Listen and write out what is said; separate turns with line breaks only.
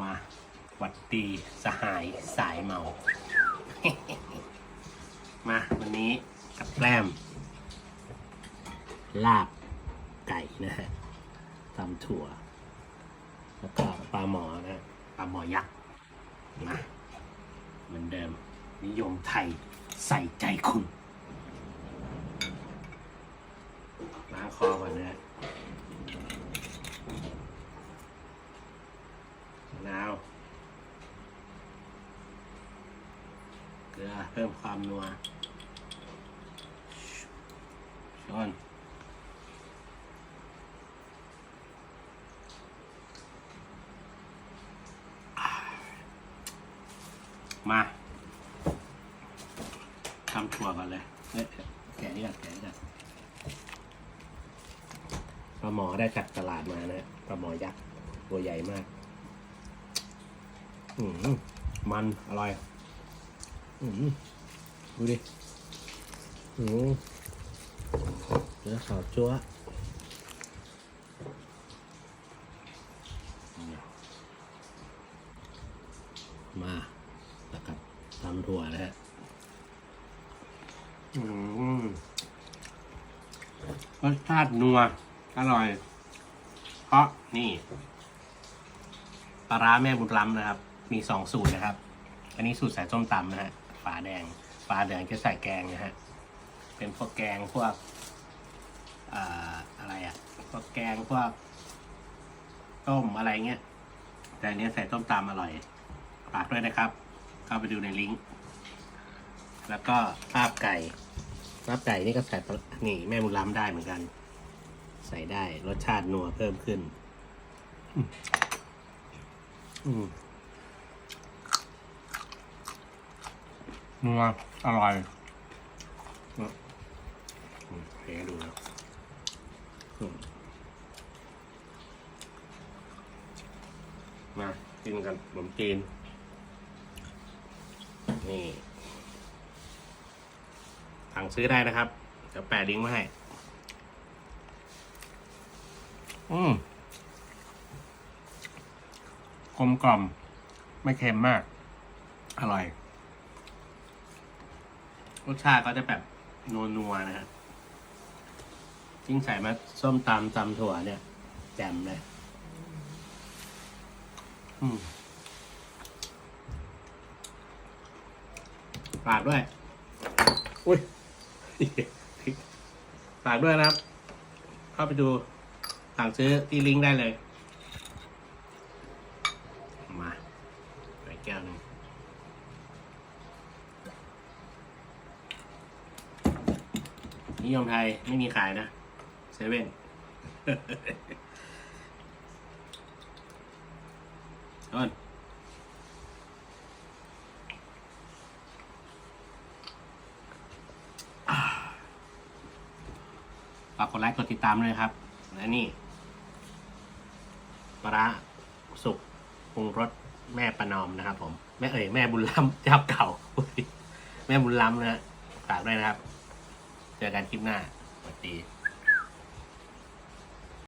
มา หวัดดีสหายสายเมา มาวันนี้กับแกล้ม ลาบไก่นะฮะตำถั่ว แล้วก็ปลาหมอนะปลาหมอยักษ์นะเหมือนเดิม นิยมไทยใส่ใจคุณล้างคอก่อนนะนาว เกลือเพิ่มความนัวช้อนมาทำถั่วก่อนเลยเอ้ยแกะนี่ก่อนแกะนี่ก่อนปลาหมอได้จากตลาดมานะฮะปลาหมอยักษ์ตัวใหญ่มาก อืมมันอร่อย อืมดูดิอืมเนื้อขาวจั๊วมาแล้วกับตำถั่วนะฮะอืมรสชาตินัว อร่อย เพราะนี่ปลาร้าแม่บุญล้ำนะครับ มีสองสูตรนะครับ อันนี้สูตรใส่ส้มตำนะฮะ ฝาแดง ฝาเหลืองจะใส่แกงนะฮะ เป็นพวกแกงพวกอ่าอะไรอะพวกแกงพวกต้มอะไรเงี้ย แต่อันนี้ใส่ต้มตำอร่อยฝากด้วยนะครับ เข้าไปดูในลิงก์ แล้วก็ลาบไก่ลาบไก่นี่ก็ใส่นี่แม่บุญล้ำได้เหมือนกัน ใส่ได้รสชาตินัวเพิ่มขึ้น อืม นัวอร่อยอืมอืมให้ดูแล้วอืมมากินกันขนมจีน นี่สั่งซื้อได้นะครับเดี๋ยวแปะลิงก์ไว้ให้ อืมกลมกล่อม ไม่เค็มมาก อร่อย รสชาติก็จะแบบนัวๆนะฮะยิ่งใส่มาส้มตำตำถั่วเนี่ยแจ่มเลยอืมฝากด้วย อุ้ยฝากด้วยนะครับ เข้าไปดูสั่งซื้อที่ลิงก์ได้เลย มาไปแก้วหนึ่ง นิยมไทยไม่มีขายนะเซเว่นต้นฝากกดไลค์กดติดตามด้วยครับ และนี่ปลาสุกปรุงรสแม่ประนอมนะครับผม แม่เอ่ยแม่บุญล้ำเจ้าเก่า แม่บุญล้ำนะฝากด้วยนะครับ เจอกันคลิปหน้าสวัสดี